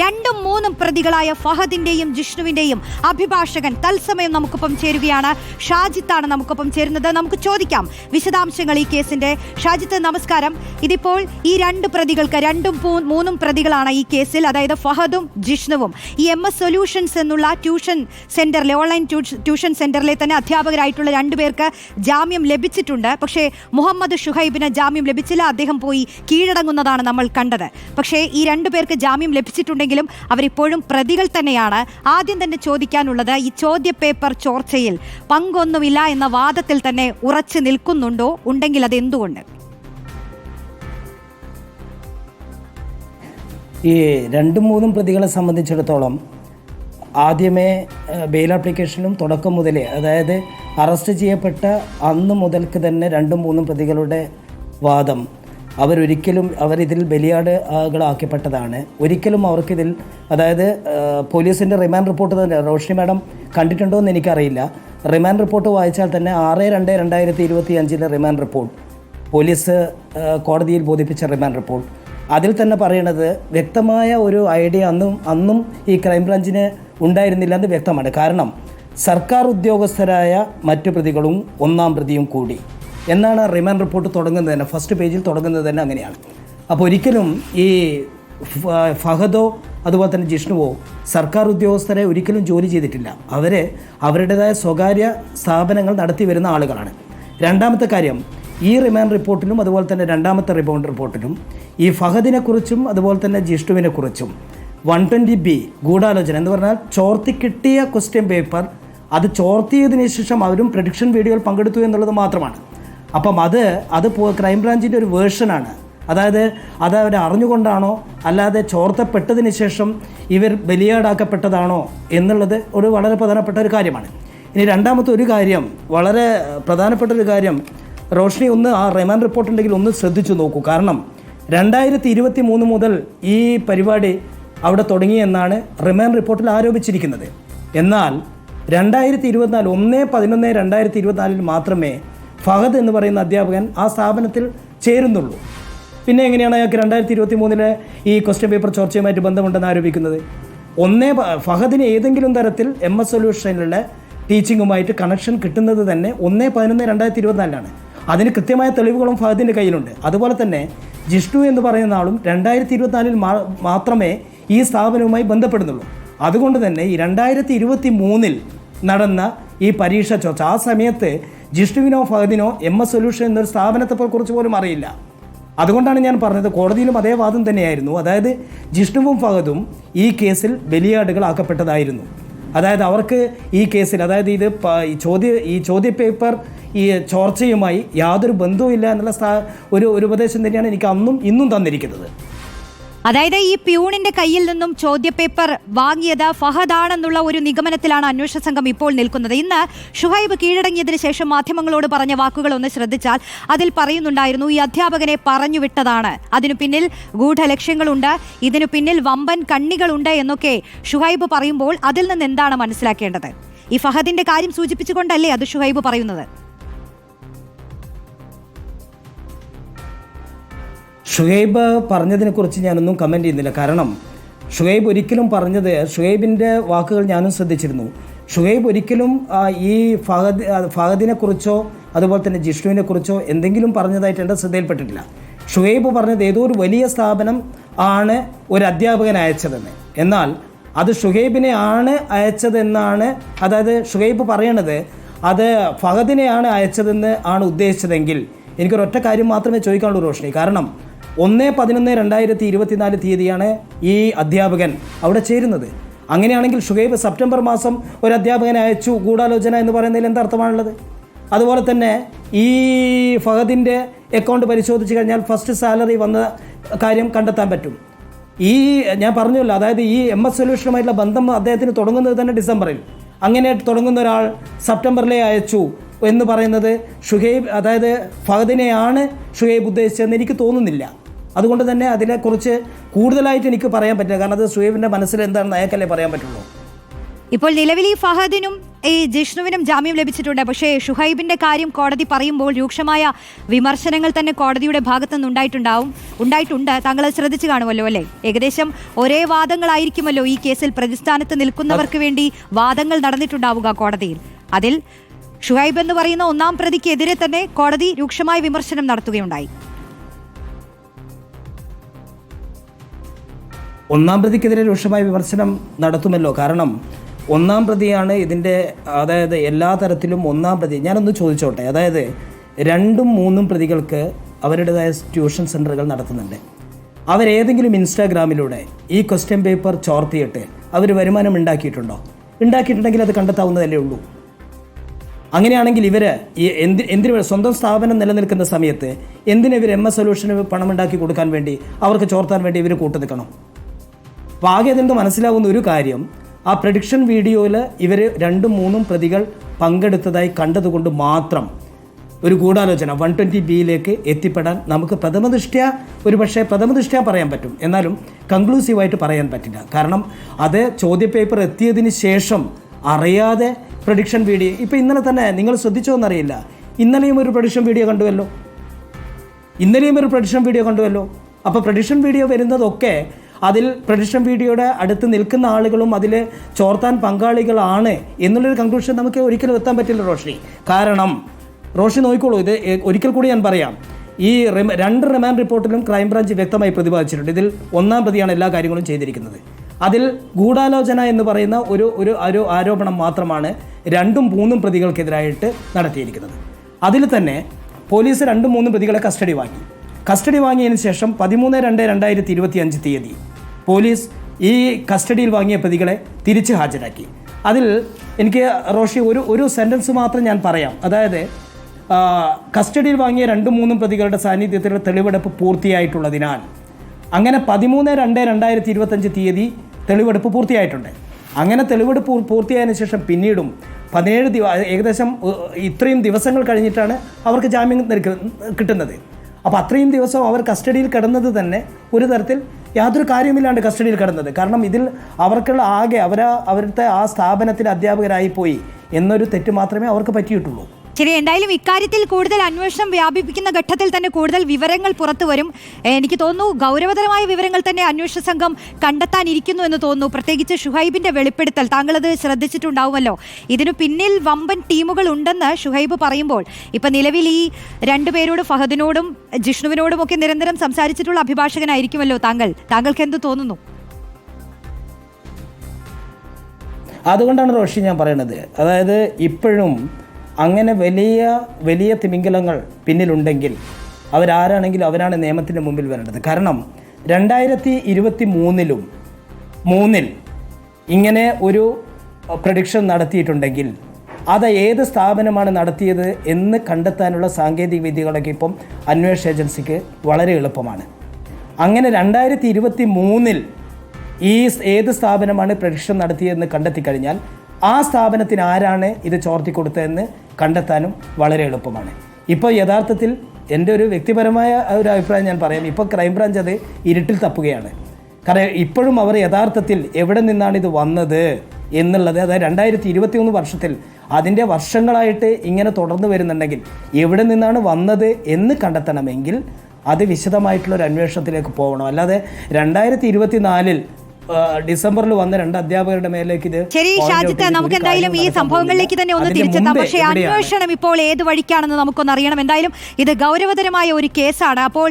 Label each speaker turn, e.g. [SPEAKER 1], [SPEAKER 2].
[SPEAKER 1] രണ്ടും മൂന്നും പ്രതികളായ ഫഹദിന്റെയും ജിഷ്ണുവിന്റെയും അഭിഭാഷകൻ തത്സമയം നമുക്കൊപ്പം ചേരുകയാണ്. ഷാജിത്താണ് നമുക്കൊപ്പം ചേരുന്നത്. നമുക്ക് ചോദിക്കാം. വിശദാംശങ്ങൾ ഈ കേസിന്റെ. ഷാജിത്ത് നമസ്കാരം. ഇതിപ്പോൾ ഈ രണ്ട് പ്രതികൾക്ക് രണ്ടും മൂന്നും പ്രതികളാണ് ഈ കേസിൽ. അതായത് ഫഹദും ജിഷ്ണുവും. ഈ എം എസ് സൊല്യൂഷൻസ് എന്നുള്ള ട്യൂഷൻ സെന്ററിലെ ഓൺലൈൻ ട്യൂഷൻ സെന്ററിലെ തന്നെ അധ്യാപകരായിട്ടുള്ള രണ്ടുപേർക്ക് ജാമ്യം ലഭിച്ചിട്ടുണ്ട്. പക്ഷേ മുഹമ്മദ് ഷുഹൈബിന് ജാമ്യം ലഭിച്ചില്ല. അദ്ദേഹം പോയി കീഴടങ്ങുന്നതാണ് നമ്മൾ കണ്ടത്. പക്ഷേ ഈ രണ്ടുപേർക്ക് ജാമ്യം ജാമ്യം ലഭിച്ചിട്ടുണ്ടെങ്കിലും അവരിപ്പോഴും പ്രതികൾ തന്നെയാണ്. ആദ്യം തന്നെ ചോദിക്കാനുള്ളത് ഈ ചോദ്യ പേപ്പർ ചോർച്ചയിൽ പങ്കൊന്നുമില്ല എന്ന വാദത്തിൽ തന്നെ ഉറച്ചു നിൽക്കുന്നുണ്ടോ? ഉണ്ടെങ്കിൽ അത് എന്തുകൊണ്ട്
[SPEAKER 2] ഈ രണ്ടും മൂന്നും പ്രതികളെ സംബന്ധിച്ചിടത്തോളം ആദ്യമേ ബെയിൽ ആപ്ലിക്കേഷനും തുടക്കം മുതലേ അതായത് അറസ്റ്റ് ചെയ്യപ്പെട്ട അന്ന് മുതൽക്ക് തന്നെ രണ്ടും മൂന്നും പ്രതികളുടെ വാദം അവരൊരിക്കലും അവരിതിൽ ബലിയാടുകളാക്കപ്പെട്ടതാണ്. ഒരിക്കലും അവർക്കിതിൽ അതായത് പോലീസിന്റെ റിമാൻഡ് റിപ്പോർട്ട് തന്നെ റോഷ്നി മാഡം കണ്ടിട്ടുണ്ടോ എന്ന് എനിക്കറിയില്ല. റിമാൻഡ് റിപ്പോർട്ട് വായിച്ചാൽ തന്നെ ആറ് രണ്ട് രണ്ടായിരത്തി ഇരുപത്തി അഞ്ചിലെ റിമാൻഡ് റിപ്പോർട്ട്. പോലീസ് കോടതിയിൽ ബോധിപ്പിച്ച റിമാൻഡ് റിപ്പോർട്ട്. അതിൽ തന്നെ പറയണത് വ്യക്തമായ ഒരു ഐഡിയ അന്നും അന്നും ഈ ക്രൈംബ്രാഞ്ചിന് ഉണ്ടായിരുന്നില്ല എന്ന് വ്യക്തമാണ്. കാരണം സർക്കാർ ഉദ്യോഗസ്ഥരായ മറ്റു പ്രതികളും ഒന്നാം പ്രതിയും കൂടി. എന്നാണ് റിമാൻഡ് റിപ്പോർട്ട് തുടങ്ങുന്നത് തന്നെ. ഫസ്റ്റ് പേജിൽ തുടങ്ങുന്നത് തന്നെ അങ്ങനെയാണ്. അപ്പോൾ ഒരിക്കലും ഈ ഫഹദോ അതുപോലെ തന്നെ ജിഷ്ണുവോ സർക്കാർ ഉദ്യോഗസ്ഥരെ ഒരിക്കലും ജോലി ചെയ്തിട്ടില്ല. അവർ അവരുടേതായ സ്വകാര്യ സ്ഥാപനങ്ങൾ നടത്തി വരുന്ന ആളുകളാണ്. രണ്ടാമത്തെ കാര്യം ഈ റിമാൻഡ് റിപ്പോർട്ടിലും അതുപോലെ തന്നെ രണ്ടാമത്തെ റിമാൻഡ് റിപ്പോർട്ടിലും ഈ ഫഹദിനെക്കുറിച്ചും അതുപോലെ തന്നെ ജിഷ്ണുവിനെക്കുറിച്ചും വൺ ട്വന്റി ബി ഗൂഢാലോചന എന്ന് പറഞ്ഞാൽ ചോർത്തി കിട്ടിയ ക്വസ്റ്റ്യൻ പേപ്പർ അത് ചോർത്തിയതിനു ശേഷം അവരും പ്രഡിക്ഷൻ വീഡിയോയിൽ പങ്കെടുത്തു എന്നുള്ളത് മാത്രമാണ്. അപ്പം അത് അത് ക്രൈം ബ്രാഞ്ചിന്റെ ഒരു വേർഷനാണ് അതായത് അത് അവർ അറിഞ്ഞുകൊണ്ടാണോ അല്ലാതെ ചോർത്തപ്പെട്ടതിന് ശേഷം ഇവർ ബലിയാടാക്കപ്പെട്ടതാണോ എന്നുള്ളത് ഒരു വളരെ പ്രധാനപ്പെട്ട ഒരു കാര്യമാണ്. ഇനി രണ്ടാമത്തെ ഒരു കാര്യം വളരെ പ്രധാനപ്പെട്ട ഒരു കാര്യം. റോഷ്നി ഒന്ന് ആ റിമാൻഡ് റിപ്പോർട്ട് ഉണ്ടെങ്കിൽ ഒന്ന് ശ്രദ്ധിച്ചു നോക്കൂ. കാരണം രണ്ടായിരത്തി ഇരുപത്തി മൂന്ന് മുതൽ ഈ പരിപാടി അവിടെ തുടങ്ങിയെന്നാണ് റിമാൻഡ് റിപ്പോർട്ടിൽ ആരോപിച്ചിരിക്കുന്നത്. എന്നാൽ രണ്ടായിരത്തി ഇരുപത്തിനാല് ഒന്ന് പതിനൊന്ന് രണ്ടായിരത്തി ഇരുപത്തിനാലിൽ മാത്രമേ ഫഹദ് എന്ന് പറയുന്ന അധ്യാപകൻ ആ സ്ഥാപനത്തിൽ ചേരുന്നുള്ളൂ. പിന്നെ എങ്ങനെയാണ് അയാൾക്ക് രണ്ടായിരത്തി ഇരുപത്തി മൂന്നിലെ ഈ ക്വസ്റ്റ്യൻ പേപ്പർ ചോർച്ചയുമായിട്ട് ബന്ധമുണ്ടെന്ന് ആരോപിക്കുന്നത്? ഒന്നേ ഫഹദിന് ഏതെങ്കിലും തരത്തിൽ എം എസ് സൊല്യൂഷനിലുള്ള ടീച്ചിങ്ങുമായിട്ട് കണക്ഷൻ കിട്ടുന്നത് തന്നെ ഒന്നേ പതിനൊന്ന് രണ്ടായിരത്തി ഇരുപത്തിനാലിലാണ് അതിന് കൃത്യമായ തെളിവുകളും ഫഹദിന്റെ കയ്യിലുണ്ട്. അതുപോലെ തന്നെ ജിഷ്ണു എന്ന് പറയുന്ന ആളും രണ്ടായിരത്തി ഇരുപത്തിനാലിൽ മാത്രമേ ഈ സ്ഥാപനവുമായി ബന്ധപ്പെടുന്നുള്ളൂ. അതുകൊണ്ട് തന്നെ ഈ രണ്ടായിരത്തി ഇരുപത്തി മൂന്നിൽ നടന്ന ഈ പരീക്ഷ ചോർച്ച ആ സമയത്ത് ജിഷ്ണുവിനോ ഫഹദിനോ എം എസ് സൊല്യൂഷൻ എന്നൊരു സ്ഥാപനത്തെ കുറിച്ച് പോലും അറിയില്ല. അതുകൊണ്ടാണ് ഞാൻ പറഞ്ഞത് കോടതിയിലും അതേ വാദം തന്നെയായിരുന്നു. അതായത് ജിഷ്ണുവും ഫഹദും ഈ കേസിൽ ബലിയാടുകളാക്കപ്പെട്ടതായിരുന്നു അതായത് അവർക്ക് ഈ കേസിൽ അതായത് ഇത് ചോദ്യ ഈ ചോദ്യ പേപ്പർ ഈ ചോർച്ചയുമായി യാതൊരു ബന്ധവുമില്ല എന്നുള്ള ഒരു ഒരു ഉപദേശം തന്നെയാണ് എനിക്ക് അന്നും ഇന്നും തന്നിരിക്കുന്നത്.
[SPEAKER 1] അതായത് ഈ പ്യൂണിന്റെ കയ്യിൽ നിന്നും ചോദ്യപേപ്പർ വാങ്ങിയത് ഫഹദാണെന്നുള്ള ഒരു നിഗമനത്തിലാണ് അന്വേഷണ സംഘം ഇപ്പോൾ നിൽക്കുന്നത്. ഇന്ന് ഷുഹൈബ് കീഴടങ്ങിയതിനു ശേഷം മാധ്യമങ്ങളോട് പറഞ്ഞ വാക്കുകൾ ഒന്ന് ശ്രദ്ധിച്ചാൽ അതിൽ പറയുന്നുണ്ടായിരുന്നു ഈ അധ്യാപകനെ പറഞ്ഞുവിട്ടതാണ് അതിനു പിന്നിൽ ഗൂഢലക്ഷ്യങ്ങളുണ്ട് ഇതിനു പിന്നിൽ വമ്പൻ കണ്ണികളുണ്ട് എന്നൊക്കെ ഷുഹൈബ് പറയുമ്പോൾ അതിൽ നിന്ന് എന്താണ് മനസ്സിലാക്കേണ്ടത്? ഈ ഫഹദിന്റെ കാര്യം സൂചിപ്പിച്ചുകൊണ്ടല്ലേ അത് ഷുഹൈബ് പറയുന്നത്?
[SPEAKER 2] ഷുഹൈബ് പറഞ്ഞതിനെക്കുറിച്ച് ഞാനൊന്നും കമന്റ് ചെയ്യുന്നില്ല. കാരണം ഷുഹൈബ് ഒരിക്കലും പറഞ്ഞത് ഷുഹൈബിന്റെ വാക്കുകൾ ഞാനും ശ്രദ്ധിച്ചിരുന്നു. ഷുഹൈബ് ഒരിക്കലും ഈ ഫഹദ് ഫഹദിനെക്കുറിച്ചോ അതുപോലെ തന്നെ ജിഷ്ണുവിനെക്കുറിച്ചോ എന്തെങ്കിലും പറഞ്ഞതായിട്ട് എന്റെ ശ്രദ്ധയിൽപ്പെട്ടിട്ടില്ല. ഷുഹൈബ് പറഞ്ഞത് ഏതോ ഒരു വലിയ സ്ഥാപനം ആണ് ഒരു അധ്യാപകൻ അയച്ചതെന്ന്. എന്നാൽ അത് ഷുഹൈബിനെ ആണ് അയച്ചതെന്നാണ് അതായത് ഷുഹൈബ് പറയണത് അത് ഫഹദിനെയാണ് അയച്ചതെന്ന് ആണ് ഉദ്ദേശിച്ചതെങ്കിൽ എനിക്കൊരൊറ്റ കാര്യം മാത്രമേ ചോദിക്കാനുള്ളൂ റോഷ്ണി കാരണം ഒന്ന് പതിനൊന്ന് രണ്ടായിരത്തി ഇരുപത്തിനാല് തീയതിയാണ് ഈ അധ്യാപകൻ അവിടെ ചേരുന്നത്. അങ്ങനെയാണെങ്കിൽ ഷുഹൈബ് സെപ്റ്റംബർ മാസം ഒരു അധ്യാപകനെ അയച്ചു. ഗൂഢാലോചന എന്ന് പറയുന്നതിൽ എന്തർത്ഥമാണുള്ളത് അതുപോലെ തന്നെ ഈ ഫഹദിന്റെ അക്കൗണ്ട് പരിശോധിച്ച് കഴിഞ്ഞാൽ ഫസ്റ്റ് സാലറി വന്ന കാര്യം കണ്ടെത്താൻ പറ്റും. ഈ ഞാൻ പറഞ്ഞല്ലോ അതായത് ഈ എം എസ് സൊല്യൂഷനുമായിട്ടുള്ള ബന്ധം അദ്ദേഹത്തിന് തുടങ്ങുന്നത് തന്നെ ഡിസംബറിൽ. അങ്ങനെ തുടങ്ങുന്ന ഒരാൾ സെപ്റ്റംബറിലെ അയച്ചു എന്ന് പറയുന്നത് ഷുഹൈബ് അതായത് ഫഹദിനെയാണ് ഷുഹൈബ് ഉദ്ദേശിച്ചതെന്ന് എനിക്ക് തോന്നുന്നില്ല. അതുകൊണ്ട് തന്നെ അതിനെക്കുറിച്ച് കൂടുതലായിട്ട് എനിക്ക് പറയാൻ പറ്റില്ല. കാരണം അത് ഷുഹൈബിന്റെ മനസ്സിൽ എന്താണെന്ന് അയാൾക്കല്ലേ പറയാൻ പറ്റുള്ളൂ.
[SPEAKER 1] ഇപ്പോൾ നിലവിൽ ഈ ഫഹദിനും ഈ ജിഷ്ണുവിനും ജാമ്യം ലഭിച്ചിട്ടുണ്ട്. പക്ഷേ ഷുഹൈബിന്റെ കാര്യം കോടതി പറയുമ്പോൾ രൂക്ഷമായ വിമർശനങ്ങൾ തന്നെ കോടതിയുടെ ഭാഗത്തു നിന്ന് ഉണ്ടായിട്ടുണ്ടാവും ഉണ്ടായിട്ടുണ്ട്. താങ്കൾ ശ്രദ്ധിച്ചു കാണുമല്ലോ അല്ലേ? ഏകദേശം ഒരേ വാദങ്ങളായിരിക്കുമല്ലോ ഈ കേസിൽ പ്രതിസ്ഥാനത്ത് നിൽക്കുന്നവർക്ക് വേണ്ടി വാദങ്ങൾ നടന്നിട്ടുണ്ടാവുക കോടതിയിൽ. അതിൽ ഷുഹൈബ് എന്ന് പറയുന്ന ഒന്നാം പ്രതിക്കെതിരെ തന്നെ കോടതി രൂക്ഷമായ വിമർശനം നടത്തുകയുണ്ടായി.
[SPEAKER 2] ഒന്നാം പ്രതിക്കെതിരെ രൂക്ഷമായ വിമർശനം നടത്തുമല്ലോ. കാരണം ഒന്നാം പ്രതിയാണ് ഇതിന്റെ അതായത് എല്ലാ തരത്തിലും ഒന്നാം പ്രതി. ഞാനൊന്ന് ചോദിച്ചോട്ടെ. അതായത് രണ്ടും മൂന്നും പ്രതികൾക്ക് അവരുടേതായ ട്യൂഷൻ സെന്ററുകൾ നടത്തുന്നുണ്ട്. അവരേതെങ്കിലും ഇൻസ്റ്റാഗ്രാമിലൂടെ ഈ ക്വസ്റ്റ്യൻ പേപ്പർ ചോർത്തിയിട്ട് അവർ വരുമാനം ഉണ്ടാക്കിയിട്ടുണ്ടോ? ഉണ്ടാക്കിയിട്ടുണ്ടെങ്കിൽ അത് കണ്ടെത്താവുന്നതല്ലേ ഉള്ളൂ. അങ്ങനെയാണെങ്കിൽ ഇവർ എന്തി എന്തിനു സ്വന്തം സ്ഥാപനം നിലനിൽക്കുന്ന സമയത്ത് എന്തിനു ഇവർ എം എസ് സൊല്യൂഷന് പണമുണ്ടാക്കി കൊടുക്കാൻ വേണ്ടി അവർക്ക് ചോർത്താൻ വേണ്ടി ഇവർ കൂട്ടു നിൽക്കണം അപ്പോൾ ആകെ അതിന്റെ മനസ്സിലാവുന്ന ഒരു കാര്യം ആ പ്രഡിക്ഷൻ വീഡിയോയിൽ ഇവർ രണ്ടും മൂന്നും പ്രതികൾ പങ്കെടുത്തതായി കണ്ടതുകൊണ്ട് മാത്രം ഒരു ഗൂഢാലോചന വൺ ട്വന്റി ബിയിലേക്ക് എത്തിപ്പെടാൻ നമുക്ക് പ്രഥമദൃഷ്ട്യ ഒരു പക്ഷേ പ്രഥമദൃഷ്ട്യ പറയാൻ പറ്റും. എന്നാലും കൺക്ലൂസീവായിട്ട് പറയാൻ പറ്റില്ല. കാരണം അത് ചോദ്യപേപ്പർ എത്തിയതിന് ശേഷം അറിയാതെ പ്രഡിക്ഷൻ വീഡിയോ ഇപ്പോൾ ഇന്നലെ തന്നെ നിങ്ങൾ ശ്രദ്ധിച്ചോ എന്നറിയില്ല. ഇന്നലെയും ഒരു പ്രഡിക്ഷൻ വീഡിയോ കണ്ടുവല്ലോ. ഇന്നലെയും ഒരു പ്രഡിക്ഷൻ വീഡിയോ കണ്ടുവല്ലോ. അപ്പോൾ പ്രഡിക്ഷൻ വീഡിയോ വരുന്നതൊക്കെ അതിൽ പ്രഡിക്ഷൻ വീഡിയോയുടെ അടുത്ത് നിൽക്കുന്ന ആളുകളും അതിൽ ചോർത്താൻ പങ്കാളികളാണ് എന്നുള്ളൊരു കൺക്ലൂഷൻ നമുക്ക് ഒരിക്കലും എത്താൻ പറ്റില്ല റോഷി കാരണം റോഷി നോക്കിക്കോളൂ ഇത് ഒരിക്കൽ കൂടി ഞാൻ പറയാം. ഈ രണ്ട് റിമാൻഡ് റിപ്പോർട്ടിലും ക്രൈംബ്രാഞ്ച് വ്യക്തമായി പ്രതിപാദിച്ചിട്ടുണ്ട്. ഇതിൽ ഒന്നാം പ്രതിയാണ് എല്ലാ കാര്യങ്ങളും ചെയ്തിരിക്കുന്നത്. അതിൽ ഗൂഢാലോചന എന്ന് പറയുന്ന ഒരു ഒരു ഒരു ആരോപണം മാത്രമാണ് രണ്ടും മൂന്നും പ്രതികൾക്കെതിരായിട്ട് നടത്തിയിരിക്കുന്നത്. അതിൽ തന്നെ പോലീസ് രണ്ടും മൂന്നും പ്രതികളെ കസ്റ്റഡി വാങ്ങി. കസ്റ്റഡി വാങ്ങിയതിന് ശേഷം പതിമൂന്ന് രണ്ട് രണ്ടായിരത്തി ഇരുപത്തി അഞ്ച് തീയതി പോലീസ് ഈ കസ്റ്റഡിയിൽ വാങ്ങിയ പ്രതികളെ തിരിച്ച് ഹാജരാക്കി. അതിൽ എനിക്ക് റോഷി ഒരു ഒരു സെന്റൻസ് മാത്രം ഞാൻ പറയാം. അതായത് കസ്റ്റഡിയിൽ വാങ്ങിയ രണ്ടും മൂന്നും പ്രതികളുടെ സാന്നിധ്യത്തിലുള്ള തെളിവെടുപ്പ് പൂർത്തിയായിട്ടുള്ളതിനാൽ അങ്ങനെ പതിമൂന്ന് രണ്ട് രണ്ടായിരത്തി ഇരുപത്തഞ്ച് തീയതി തെളിവെടുപ്പ് പൂർത്തിയായിട്ടുണ്ട്. അങ്ങനെ തെളിവെടുപ്പ് പൂർ- പൂർത്തിയായതിനു ശേഷം പിന്നീടും പതിനേഴ് ദിവ ഏകദേശം ഇത്രയും ദിവസങ്ങൾ കഴിഞ്ഞിട്ടാണ് അവർക്ക് ജാമ്യം കിട്ടുന്നത്. അപ്പോൾ അത്രയും ദിവസം അവർ കസ്റ്റഡിയിൽ കിടന്നത് തന്നെ ഒരു തരത്തിൽ യാതൊരു കാര്യമില്ലാണ്ട് കസ്റ്റഡിയിൽ കിടന്നത്. കാരണം ഇതിൽ അവർക്കുള്ള ആകെ അവരാ അവരുടെ ആ സ്ഥാപനത്തിൽ അധ്യാപകരായി പോയി എന്നൊരു തെറ്റ് മാത്രമേ അവർക്ക് പറ്റിയിട്ടുള്ളൂ.
[SPEAKER 1] ശരി എന്തായാലും ഇക്കാര്യത്തിൽ കൂടുതൽ അന്വേഷണം വ്യാപിപ്പിക്കുന്ന ഘട്ടത്തിൽ തന്നെ കൂടുതൽ വിവരങ്ങൾ പുറത്തു വരും. എനിക്ക് തോന്നുന്നു ഗൗരവതരമായ വിവരങ്ങൾ തന്നെ അന്വേഷണ സംഘം കണ്ടെത്താനിരിക്കുന്നു എന്ന് തോന്നുന്നു. പ്രത്യേകിച്ച് ഷുഹൈബിന്റെ വെളിപ്പെടുത്തൽ താങ്കളത് ശ്രദ്ധിച്ചിട്ടുണ്ടാവുമല്ലോ. ഇതിനു പിന്നിൽ വമ്പൻ ടീമുകൾ ഉണ്ടെന്ന് ഷുഹൈബ് പറയുമ്പോൾ ഇപ്പൊ നിലവിൽ ഈ രണ്ടുപേരോടും ഫഹദിനോടും ജിഷ്ണുവിനോടും ഒക്കെ നിരന്തരം സംസാരിച്ചിട്ടുള്ള അഭിഭാഷകനായിരിക്കുമല്ലോ താങ്കൾ. താങ്കൾക്ക് എന്ത് തോന്നുന്നു?
[SPEAKER 2] അതുകൊണ്ടാണ് റോഷി ഞാൻ പറയണത്. അതായത് ഇപ്പോഴും അങ്ങനെ വലിയ വലിയ തിമിംഗലങ്ങൾ പിന്നിലുണ്ടെങ്കിൽ അവരാരാണെങ്കിലും അവരാണ് നിയമത്തിന്റെ മുമ്പിൽ വരേണ്ടത്. കാരണം രണ്ടായിരത്തി ഇരുപത്തി മൂന്നിലും മൂന്നിൽ ഇങ്ങനെ ഒരു പ്രഡിക്ഷൻ നടത്തിയിട്ടുണ്ടെങ്കിൽ അത് ഏത് സ്ഥാപനമാണ് നടത്തിയത് എന്ന് കണ്ടെത്താനുള്ള സാങ്കേതിക വിദ്യകളൊക്കെ ഇപ്പം അന്വേഷണ ഏജൻസിക്ക് വളരെ എളുപ്പമാണ്. അങ്ങനെ രണ്ടായിരത്തി ഇരുപത്തി മൂന്നിൽ ഈ ഏത് സ്ഥാപനമാണ് പ്രഡിക്ഷൻ നടത്തിയതെന്ന് കണ്ടെത്തി കഴിഞ്ഞാൽ ആ സ്ഥാപനത്തിന് ആരാണ് ഇത് ചോർത്തി കൊടുത്തതെന്ന് കണ്ടെത്താനും വളരെ എളുപ്പമാണ്. ഇപ്പോൾ യഥാർത്ഥത്തിൽ എന്റെ ഒരു വ്യക്തിപരമായ ഒരു അഭിപ്രായം ഞാൻ പറയാം. ഇപ്പോൾ ക്രൈംബ്രാഞ്ച് അത് ഇരുട്ടിൽ തപ്പുകയാണ്. കാരണം ഇപ്പോഴും അവർ യഥാർത്ഥത്തിൽ എവിടെ നിന്നാണ് ഇത് വന്നത് എന്നുള്ളത് അതായത് രണ്ടായിരത്തി ഇരുപത്തി ഒന്ന് വർഷത്തിൽ അതിന്റെ വർഷങ്ങളായിട്ട് ഇങ്ങനെ തുടർന്ന് വരുന്നുണ്ടെങ്കിൽ എവിടെ നിന്നാണ് വന്നത് എന്ന് കണ്ടെത്തണമെങ്കിൽ അത് വിശദമായിട്ടുള്ള ഒരു അന്വേഷണത്തിലേക്ക് പോകണം. അല്ലാതെ രണ്ടായിരത്തി ഇരുപത്തി നാലിൽ ഡിസംബറിൽ വന്ന രണ്ട് അധ്യാപകരുടെ മേലേക്ക് ഇത്
[SPEAKER 1] ശരി ഷാജിത്ത് നമുക്ക് എന്തായാലും ഈ സംഭവങ്ങളിലേക്ക് തന്നെ ഒന്ന്. തിരിച്ചെത്താം. പക്ഷേ അന്വേഷണം ഇപ്പോൾ ഏത് വഴിക്കാണെന്ന് നമുക്കൊന്ന് അറിയണം. എന്തായാലും ഇത് ഗൗരവതരമായ ഒരു കേസാണ്. അപ്പോൾ